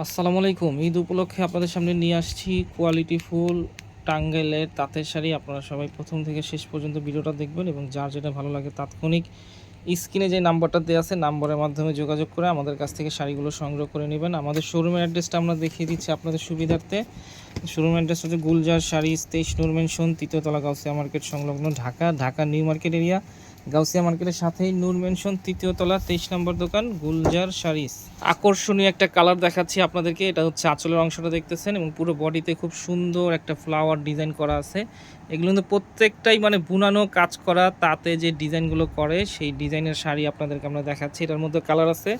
আসসালামু আলাইকুম। ঈদ উপলক্ষে আপনাদের সামনে নিয়ে আসছি কোয়ালিটি ফুল টাঙ্গেলের তাঁতের শাড়ি। আপনারা সবাই প্রথম থেকে শেষ পর্যন্ত ভিডিওটা দেখবেন এবং যার যেটা ভালো লাগে তাৎক্ষণিক স্ক্রিনে যে নাম্বারটা দেওয়া আছে, নাম্বারের মাধ্যমে যোগাযোগ করে আমাদের কাছ থেকে শাড়িগুলো সংগ্রহ করে নেবেন। আমাদের শোরুমের অ্যাড্রেসটা আমরা দেখিয়ে দিচ্ছি আপনাদের সুবিধার্থে। শোরুম অ্যাড্রেস হচ্ছে গুলজার শাড়ি তেইশ নুরমেনশন, তৃতীয়তলা গাউসিয়া মার্কেট সংলগ্ন Dhaka Dhaka new market area. Gausia মার্কেটের সাথেই নূর মেনশন, তৃতীয় তলা, তেইশ নম্বর দোকান, গুলজার শাড়িস আকর্ষণীয় একটা কালার দেখাচ্ছি আপনাদেরকে, এটা হচ্ছে আঁচলের অংশটা দেখতেছেন এবং পুরো বডিতে খুব সুন্দর একটা ফ্লাওয়ার ডিজাইন করা আছে। এগুলো কিন্তু প্রত্যেকটাই মানে বুনানো কাজ করা, তাতে যে ডিজাইনগুলো করে, সেই ডিজাইনের শাড়ি আপনাদেরকে আমরা দেখাচ্ছি। এটার মধ্যে কালার আছে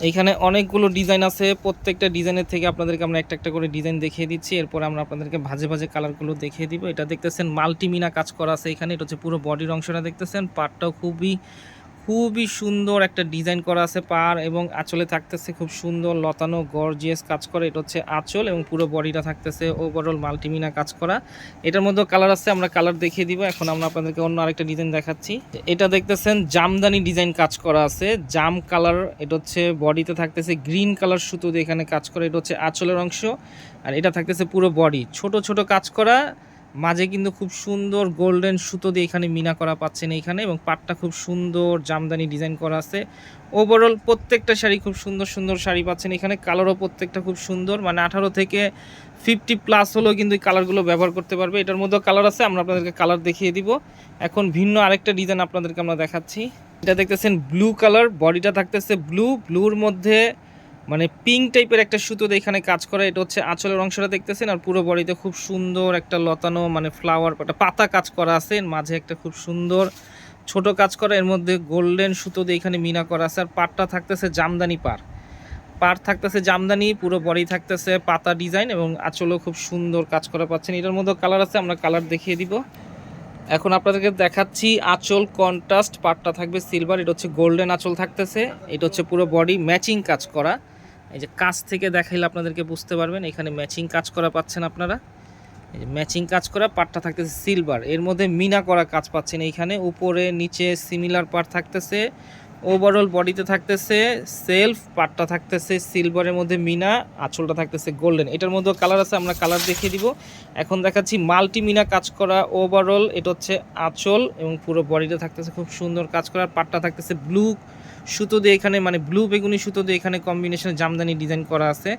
এইখানে অনেকগুলো ডিজাইন আছে। প্রত্যেকটা ডিজাইনের থেকে আপনাদেরকে আমরা একটা একটা করে ডিজাইন দেখিয়ে দিচ্ছি। এরপর আমরা আপনাদেরকে ভাজে ভাজে কালারগুলো দেখিয়ে দিব। এটা দেখতেছেন মাল্টিমিনা কাজ করা আছে এখানে। এটা হচ্ছে পুরো বডির অংশটা দেখতেছেন। পাটটাও খুবই খুবই সুন্দর একটা ডিজাইন করা আছে পার এবং আঁচলে থাকতেছে খুব সুন্দর, লতানো গর্জিয়াস কাজ করা। এটা হচ্ছে আঁচল এবং পুরো বডিটা থাকতেছে ওভারঅল মাল্টিমিনা কাজ করা। এটার মধ্যে কালার আছে, আমরা কালার দেখিয়ে দিব। এখন আমরা আপনাদেরকে অন্য আরেকটা ডিজাইন দেখাচ্ছি। এটা দেখতেছেন, জামদানি ডিজাইন কাজ করা আছে। জাম কালার এটা হচ্ছে বডিতে থাকতেছে গ্রিন কালার সুতো দিয়ে এখানে কাজ করা। এটা হচ্ছে আঁচলের অংশ। আর এটা থাকতেছে পুরো বডি। ছোট ছোট কাজ করা। মাঝে কিন্তু খুব সুন্দর গোল্ডেন সুতো দিয়ে এখানে মিনা করা পাচ্ছেন এইখানে এবং পাটটা খুব সুন্দর জামদানি ডিজাইন করা আছে। ওভারঅল প্রত্যেকটা শাড়ি খুব সুন্দর সুন্দর শাড়ি পাচ্ছেন। এখানে কালারও প্রত্যেকটা খুব সুন্দর। মানে আঠারো থেকে ফিফটি প্লাস হলেও কিন্তু এই কালারগুলো ব্যবহার করতে পারবে। এটার মধ্যেও কালার আছে, আমরা আপনাদেরকে কালার দেখিয়ে দিব। এখন ভিন্ন আরেকটা ডিজাইন আপনাদেরকে আমরা দেখাচ্ছি। এটা দেখতেছেন ব্লু কালার বডিটা থাকতেছে ব্লু ব্লুর মধ্যে মানে পিঙ্ক টাইপের একটা সুতো দিয়ে এখানে কাজ করা, এটা হচ্ছে আঁচলের অংশটা দেখতেছেন, আর পুরো বডিতে খুব সুন্দর একটা লতানো মানে ফ্লাওয়ার একটা পাতা কাজ করা আছে মাঝে একটা খুব সুন্দর ছোট কাজ করা, এর মধ্যে গোল্ডেন সুতো দিয়ে এখানে মিনা করা আছে, আর পাটটা থাকতেছে জামদানি পার পার থাকতেছে জামদানি, পুরো বডি থাকতেছে পাতা ডিজাইন এবং আঁচলও খুব সুন্দর কাজ করা পাচ্ছেন। এটার মধ্যে কালার আছে, আমরা কালার দেখিয়ে দিব। এখন আপনাদেরকে দেখাচ্ছি আঁচল কন্ট্রাস্ট পাটটা থাকবে সিলভার এটা হচ্ছে গোল্ডেন আঁচল থাকতেছে, এটা হচ্ছে পুরো বডি ম্যাচিং কাজ করা। এই যে কাজ থেকে দেখাইলে আপনাদেরকে বুঝতে পারবেন, এখানে ম্যাচিং কাজ করা পাচ্ছেন আপনারা। এই যে ম্যাচিং কাজ করা, পাটটা থাকতেছে সিলভার এর মধ্যে মিনা করা কাজ পাচ্ছেন এইখানে। উপরে, নিচে সিমিলার পার্ট থাকতেছে। ওভারঅল বডিতে থাকতেছে সেলফ পাটটা থাকতেছে সিলভারের মধ্যে মিনা, আঁচলটা থাকতেছে গোল্ডেন এটার মধ্যে কালার আছে, আমরা কালার দেখিয়ে দিব। এখন দেখাচ্ছি মাল্টি মিনা কাজ করা ওভারঅল এটা হচ্ছে আঁচল এবং পুরো বডিতে থাকতেছে খুব সুন্দর কাজ করা। আর পাটটা থাকতেছে ব্লু সুতো দিয়ে এখানে মানে ব্লু বেগুনি সুতো দিয়ে এখানে কম্বিনেশনে জামদানি ডিজাইন করা আছে।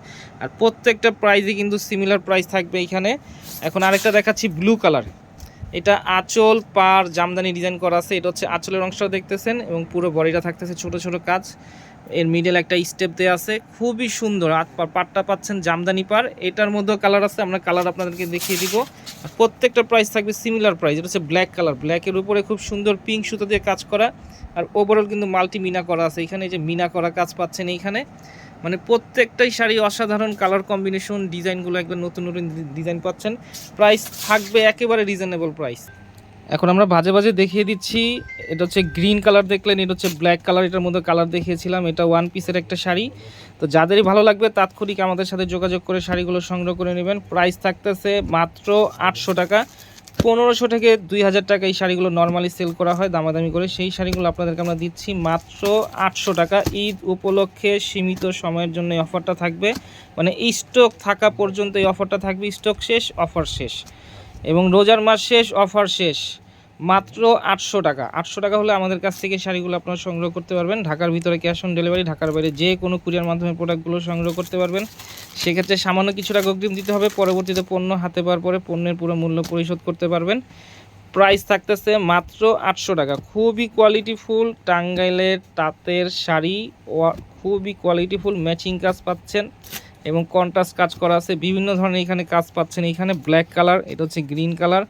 আর প্রত্যেকটা প্রাইজে কিন্তু সিমিলার প্রাইস থাকবে এখানে। এখন আরেকটা দেখাচ্ছি ব্লু কালার এটা আঁচল পার জামদানি ডিজাইন করা আছে। এটা হচ্ছে আঁচলের অংশটা দেখতেছেন এবং পুরো বডিটা থাকতেছে ছোট ছোট কাজ। এর মিডল একটা স্টেপ দেওয়া আছে। খুবই সুন্দর। আর পাটটা পাচ্ছেন জামদানি পার এটার মধ্যেও কালার আছে, আমরা কালার আপনাদেরকে দেখিয়ে দিব। প্রত্যেকটা প্রাইস থাকবে সিমিলার প্রাইস এটা হচ্ছে ব্ল্যাক কালার ব্ল্যাকের উপরে খুব সুন্দর পিঙ্ক সুতো দিয়ে কাজ করা। আর ওভারঅল কিন্তু মাল্টি মিনা করা আছে। এখানে যে মিনা করা কাজ পাচ্ছেন এইখানে। মানে প্রত্যেকটাই শাড়ি অসাধারণ কালার কম্বিনেশন ডিজাইনগুলো একবার নতুন নতুন ডিজাইন পাচ্ছেন। প্রাইস থাকবে একেবারে রিজনেবল প্রাইস এখন আমরা বাজে বাজে দেখিয়ে দিচ্ছি। এটা হচ্ছে গ্রিন কালার দেখলেন, এটা হচ্ছে ব্ল্যাক কালার এটার মধ্যে কালার দেখিয়েছিলাম। এটা ওয়ান পিসের একটা শাড়ি। তো যাদেরই ভালো লাগবে তাৎক্ষণিক আমাদের সাথে যোগাযোগ করে শাড়িগুলো সংগ্রহ করে নেবেন। প্রাইস থাকতেছে মাত্র আটশো টাকা। পনেরোশো থেকে দুই হাজার টাকা এই শাড়িগুলো নর্মালি সেল করা হয়, দামাদামি করে। সেই শাড়িগুলো আপনাদেরকে আমরা দিচ্ছি মাত্র আটশো টাকা। ঈদ উপলক্ষে সীমিত সময়ের জন্য এই অফারটা থাকবে। মানে স্টক থাকা পর্যন্ত এই অফারটা থাকবে। স্টক শেষ অফার শেষ। এবং রোজার মাস শেষ, অফার শেষ, মাত্র আটশো টাকা। আটশো টাকা হলে আমাদের কাছ থেকে শাড়িগুলো আপনারা সংগ্রহ করতে পারবেন। ঢাকার ভিতরে ক্যাশ অন ডেলিভারি ঢাকার বাইরে যে কোনো কুরিয়ার মাধ্যমে প্রোডাক্টগুলো সংগ্রহ করতে পারবেন। সেক্ষেত্রে সামান্য কিছু টাকা অগ্রিম দিতে হবে। পরবর্তীতে পণ্য হাতে পাওয়ার পরে পণ্যের পুরো মূল্য পরিশোধ করতে পারবেন। প্রাইস থাকতেছে মাত্র আটশো টাকা। খুবই কোয়ালিটিফুল টাঙ্গাইলের তাঁতের শাড়ি খুবই কোয়ালিটিফুল ম্যাচিং কাজ পাচ্ছেন। এবং কন্ট্রাস্ট কাজ করা আছে। বিভিন্ন ধরনের এখানে কাজ পাচ্ছেন। এখানে ব্ল্যাক কালার এটা হচ্ছে গ্রিন কালার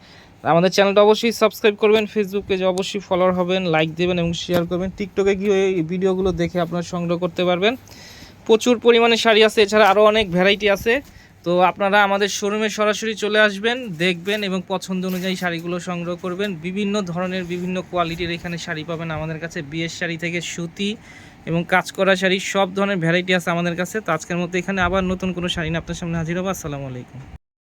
আমাদের চ্যানেলটা অবশ্যই সাবস্ক্রাইব করবেন। ফেসবুক পেজে অবশ্যই ফলোয়ার হবেন লাইক দেবেন এবং শেয়ার করবেন। টিকটকে গিয়ে এই ভিডিওগুলো দেখে আপনারা সংগ্রহ করতে পারবেন। প্রচুর পরিমাণে শাড়ি আছে। এছাড়া আরও অনেক ভ্যারাইটি আছে। তো আপনারা আমাদের শোরুমে সরাসরি চলে আসবেন, দেখবেন এবং পছন্দ অনুযায়ী শাড়িগুলো সংগ্রহ করবেন। বিভিন্ন ধরনের বিভিন্ন কোয়ালিটির এখানে শাড়ি পাবেন আমাদের কাছে, বিয়ের শাড়ি থেকে সুতি এবং কাজ করা শাড়ি, সব ধরনের ভ্যারাইটি আছে আমাদের কাছে। তো আজকের মতো এখানে আবার নতুন কোনো শাড়ি না আপনার সামনে হাজির হব। আসসালামু আলাইকুম।